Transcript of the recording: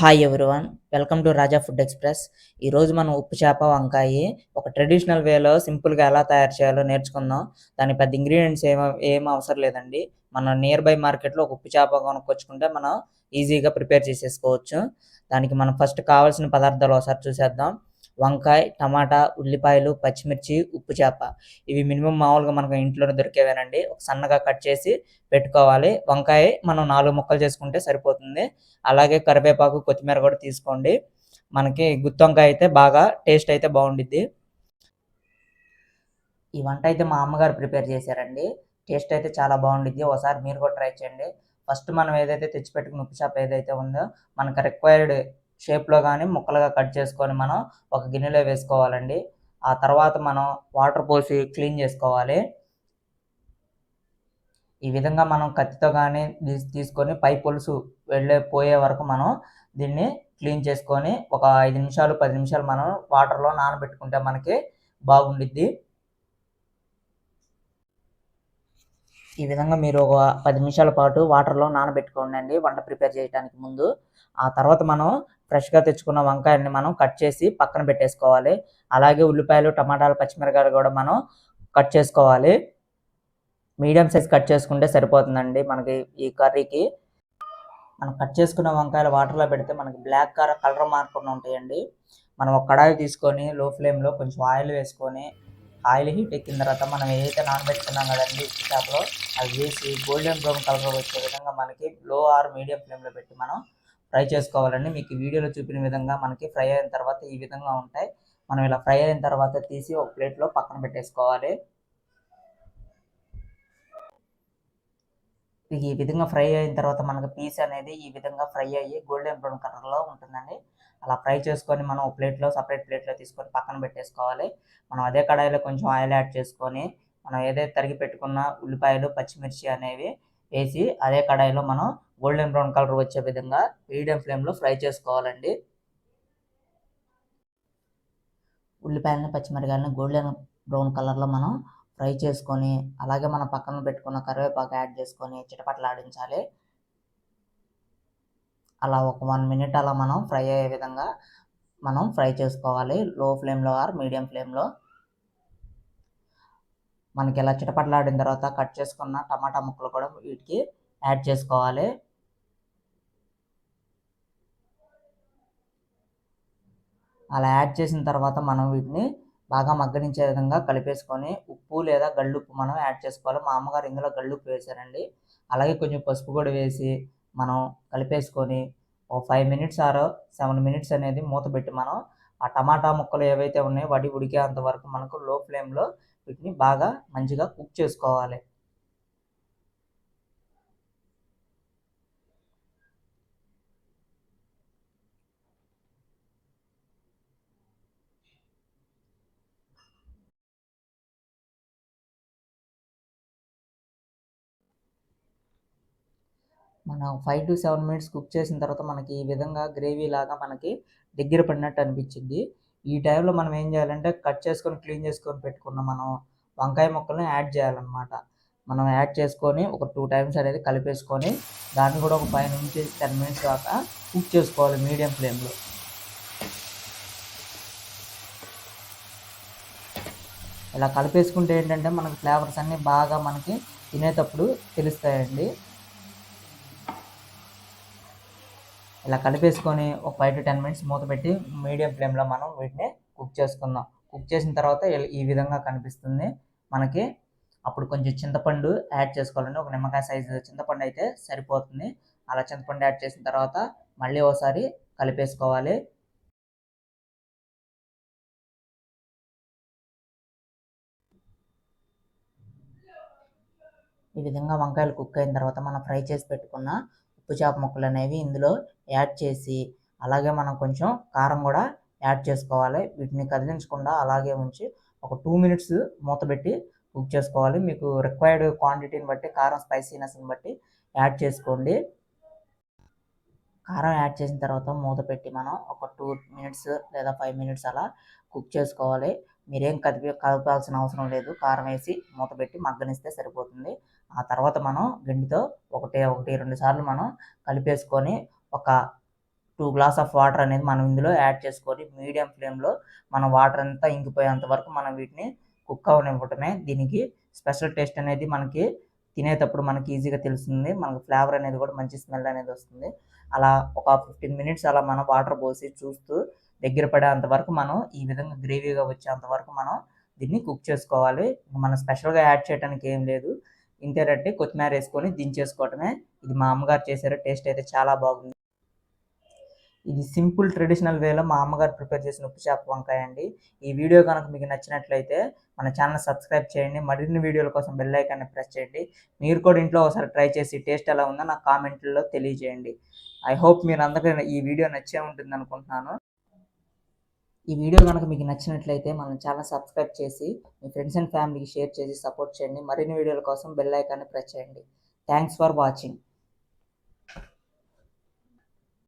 Hi everyone welcome to Raja food express ఈరోజు మనం ఉప్పు చేప వంకాయ ఒక ట్రెడిషనల్ వేలో సింపుల్గా ఎలా తయారు చేయాలో నేర్చుకుందాం. దాని పెద్ద ఇంగ్రీడియంట్స్ ఏమ ఏం అవసరం లేదండి. మన నియర్ బై మార్కెట్లో ఒక ఉప్పు చేప కొనుక్కొచ్చుకుంటే మనం ఈజీగా ప్రిపేర్ చేసేసుకోవచ్చు. దానికి మనం ఫస్ట్ కావాల్సిన పదార్థాలు ఒకసారి చూసేద్దాం. వంకాయ టమాటా ఉల్లిపాయలు పచ్చిమిర్చి ఉప్పు చేప. ఇవి మినిమం మామూలుగా మనకు ఇంట్లోనే దొరికేవేనండి. ఒక సన్నగా కట్ చేసి పెట్టుకోవాలి. వంకాయ మనం నాలుగు ముక్కలు చేసుకుంటే సరిపోతుంది. అలాగే కరివేపాకు కొత్తిమీర కూడా తీసుకోండి. మనకి గుత్తొంకాయ అయితే బాగా టేస్ట్ అయితే బాగుండిద్ది. ఈ వంట అయితే మా అమ్మగారు ప్రిపేర్ చేశారండి. టేస్ట్ అయితే చాలా బాగుండిద్ది. ఒకసారి మీరు కూడా ట్రై చేయండి. ఫస్ట్ మనం ఏదైతే తెచ్చిపెట్టుకుని ఉప్పు చేప ఏదైతే ఉందో మనకు రిక్వైర్డ్ షేప్లో కానీ ముక్కలుగా కట్ చేసుకొని మనం ఒక గిన్నెలో వేసుకోవాలండి. ఆ తర్వాత మనం వాటర్ పోసి క్లీన్ చేసుకోవాలి. ఈ విధంగా మనం కత్తితో కానీ తీసుకొని పై పొలుసు వెళ్ళే పోయే వరకు మనం దీన్ని క్లీన్ చేసుకొని ఒక ఐదు నిమిషాలు పది నిమిషాలు మనం వాటర్లో నానబెట్టుకుంటే మనకి బాగుండిద్ది. ఈ విధంగా మీరు ఒక పది నిమిషాల పాటు వాటర్లో నానబెట్టుకోండి వంట ప్రిపేర్ చేయడానికి ముందు. ఆ తర్వాత మనం ఫ్రెష్గా తెచ్చుకున్న వంకాయని మనం కట్ చేసి పక్కన పెట్టేసుకోవాలి. అలాగే ఉల్లిపాయలు టమాటాలు పచ్చిమిరకాయలు కూడా మనం కట్ చేసుకోవాలి. మీడియం సైజ్ కట్ చేసుకుంటే సరిపోతుందండి మనకి ఈ కర్రీకి. మనం కట్ చేసుకున్న వంకాయలు వాటర్లో పెడితే మనకి బ్లాక్ కలర్ కలర్ మార్కుండా ఉంటాయండి. మనం ఒక కడాయి తీసుకొని లో ఫ్లేమ్లో కొంచెం ఆయిల్ వేసుకొని ఆయిల్ హీట్ ఎక్కిన తర్వాత మనం ఏదైతే నానబెట్టుకున్నాం కదండి ఉప్పు చేపలో అది వేసి గోల్డెన్ బ్రౌన్ కలర్ వచ్చే విధంగా మనకి లో ఆర్ మీడియం ఫ్లేమ్లో పెట్టి మనం ఫ్రై చేసుకోవాలండి. మీకు వీడియోలో చూపిన విధంగా మనకి ఫ్రై అయిన తర్వాత ఈ విధంగా ఉంటాయి. మనం ఇలా ఫ్రై అయిన తర్వాత తీసి ఒక ప్లేట్లో పక్కన పెట్టేసుకోవాలి. ఈ విధంగా ఫ్రై అయిన తర్వాత మనకు పీస్ అనేది ఈ విధంగా ఫ్రై అయ్యి గోల్డెన్ బ్రౌన్ కలర్లో ఉంటుందండి. అలా ఫ్రై చేసుకొని మనం ఒక ప్లేట్లో సపరేట్ ప్లేట్లో తీసుకొని పక్కన పెట్టేసుకోవాలి. మనం అదే కడాయిలో కొంచెం ఆయిల్ యాడ్ చేసుకొని మనం ఏదైతే తరిగి పెట్టుకున్న ఉల్లిపాయలు పచ్చిమిర్చి అనేవి వేసి అదే కడాయిలో మనం గోల్డెన్ బ్రౌన్ కలర్ వచ్చే విధంగా మీడియం ఫ్లేమ్లో ఫ్రై చేసుకోవాలండి. ఉల్లిపాయలను పచ్చిమిరకాయలను గోల్డెన్ బ్రౌన్ కలర్లో మనం ఫ్రై చేసుకొని అలాగే మనం పక్కన పెట్టుకున్న కరివేపాకు యాడ్ చేసుకొని చిటపట్లాడించాలి. అలా ఒక వన్ మినిట్ అలా మనం ఫ్రై అయ్యే విధంగా మనం ఫ్రై చేసుకోవాలి. లో ఫ్లేమ్లో ఆర్ మీడియం ఫ్లేమ్లో. మనకి ఇలా చిటపట్లాడిన తర్వాత కట్ చేసుకున్న టమాటా ముక్కలు కూడా వీటికి యాడ్ చేసుకోవాలి. అలా యాడ్ చేసిన తర్వాత మనం వీటిని బాగా మగ్గనించే విధంగా కలిపేసుకొని ఉప్పు లేదా గళ్ళుప్పు మనం యాడ్ చేసుకోవాలి. మా అమ్మగారు ఇందులో గళ్ళుప్పు వేశారండి. అలాగే కొంచెం పసుపు కూడా వేసి మనం కలిపేసుకొని ఓ five minutes or seven minutes అనేది మూత పెట్టి మనం ఆ టమాటా ముక్కలు ఏవైతే ఉన్నాయో వాటి ఉడికేంత వరకు మనకు లో ఫ్లేమ్లో వీటిని బాగా మంచిగా కుక్ చేసుకోవాలి. మనం five to seven minutes cook చేసిన తర్వాత మనకి ఈ విధంగా గ్రేవీ లాగా మనకి దగ్గర పడినట్టు అనిపించింది. ఈ టైంలో మనం ఏం చేయాలంటే కట్ చేసుకొని క్లీన్ చేసుకొని పెట్టుకున్న మనం వంకాయ ముక్కల్ని యాడ్ చేయాలన్నమాట. మనం యాడ్ చేసుకొని ఒక టూ టైమ్స్ అనేది కలిపేసుకొని దాన్ని కూడా ఒక ఫైవ్ నుంచి టెన్ మినిట్స్ దాకా కుక్ చేసుకోవాలి మీడియం ఫ్లేమ్లో ఇలా కలిపేసుకుంటే ఏంటంటే మనకి ఫ్లేవర్స్ అన్నీ బాగా మనకి తినేటప్పుడు తెలుస్తాయండి. ఇలా కలిపేసుకొని ఒక ఫైవ్ టు టెన్ మినిట్స్ మూత పెట్టి మీడియం ఫ్లేమ్లో మనం వీటిని కుక్ చేసుకుందాం. కుక్ చేసిన తర్వాత ఈ విధంగా కనిపిస్తుంది. మనకి అప్పుడు కొంచెం చింతపండు యాడ్ చేసుకోవాలండి. ఒక నిమ్మకాయ సైజు చింతపండు అయితే సరిపోతుంది. అలా చింతపండు యాడ్ చేసిన తర్వాత మళ్ళీ ఒకసారి కలిపేసుకోవాలి. ఈ విధంగా వంకాయలు కుక్ అయిన తర్వాత మనం ఫ్రై చేసి పెట్టుకున్న ఉప్పు చేప ముక్కలు అనేవి ఇందులో యాడ్ చేసి అలాగే మనం కొంచెం కారం కూడా యాడ్ చేసుకోవాలి. వీటిని కదిలించకుండా అలాగే ఉంచి ఒక టూ మినిట్స్ మూత పెట్టి కుక్ చేసుకోవాలి. మీకు రిక్వైర్డ్ క్వాంటిటీని బట్టి కారం స్పైసీనెస్ని బట్టి యాడ్ చేసుకోండి. కారం యాడ్ చేసిన తర్వాత మూత పెట్టి మనం ఒక టూ మినిట్స్ లేదా ఫైవ్ మినిట్స్ అలా కుక్ చేసుకోవాలి. మీరేం కదిపి కలపాల్సిన అవసరం లేదు. కారం వేసి మూత పెట్టి మగ్గనిస్తే సరిపోతుంది. ఆ తర్వాత మనం గండితో ఒకటి ఒకటి రెండు సార్లు మనం కలిపేసుకొని ఒక టూ గ్లాస్ ఆఫ్ వాటర్ అనేది మనం ఇందులో యాడ్ చేసుకొని మీడియం ఫ్లేమ్లో మన వాటర్ అంతా ఇంకిపోయేంత వరకు మనం వీటిని కుక్ అవనివ్వటమే దీనికి స్పెషల్ టేస్ట్ అనేది మనకి తినేటప్పుడు మనకి ఈజీగా తెలుస్తుంది. మనకు ఫ్లేవర్ అనేది కూడా మంచి స్మెల్ అనేది వస్తుంది. అలా ఒక ఫిఫ్టీన్ మినిట్స్ అలా మనం వాటర్ పోసి చూస్తూ దగ్గర పడేంత వరకు మనం ఈ విధంగా గ్రేవీగా వచ్చేంత వరకు మనం దీన్ని కుక్ చేసుకోవాలి. మనం స్పెషల్గా యాడ్ చేయడానికి ఏం లేదు. ఇంతేనంటే కొత్తిమీర వేసుకొని దించేసుకోవటమే. ఇది మా అమ్మగారు చేశారు టేస్ట్ అయితే చాలా బాగుంది. ఇది సింపుల్ ట్రెడిషనల్ వేలో మా అమ్మగారు ప్రిపేర్ చేసిన ఉప్పు చేప వంకాయ అండి. ఈ వీడియో కనుక మీకు నచ్చినట్లయితే మన ఛానల్ సబ్స్క్రైబ్ చేయండి. మరిన్ని వీడియోల కోసం బెల్ ఐకాన్ని ప్రెస్ చేయండి. మీరు కూడా ఇంట్లో ఒకసారి ట్రై చేసి టేస్ట్ ఎలా ఉందో నా కామెంట్లో తెలియజేయండి. ఐ హోప్ మీరు అందరికీ ఈ వీడియో నచ్చే ఉంటుంది అనుకుంటున్నాను ఈ వీడియో కనుక మీకు నచ్చినట్లయితే మన ఛానల్ సబ్స్క్రైబ్ చేసి మీ ఫ్రెండ్స్ అండ్ ఫ్యామిలీకి షేర్ చేసి సపోర్ట్ చేయండి. మరిన్ని వీడియోల కోసం బెల్ ఐకాన్ని ప్రెస్ చేయండి. Thanks for watching.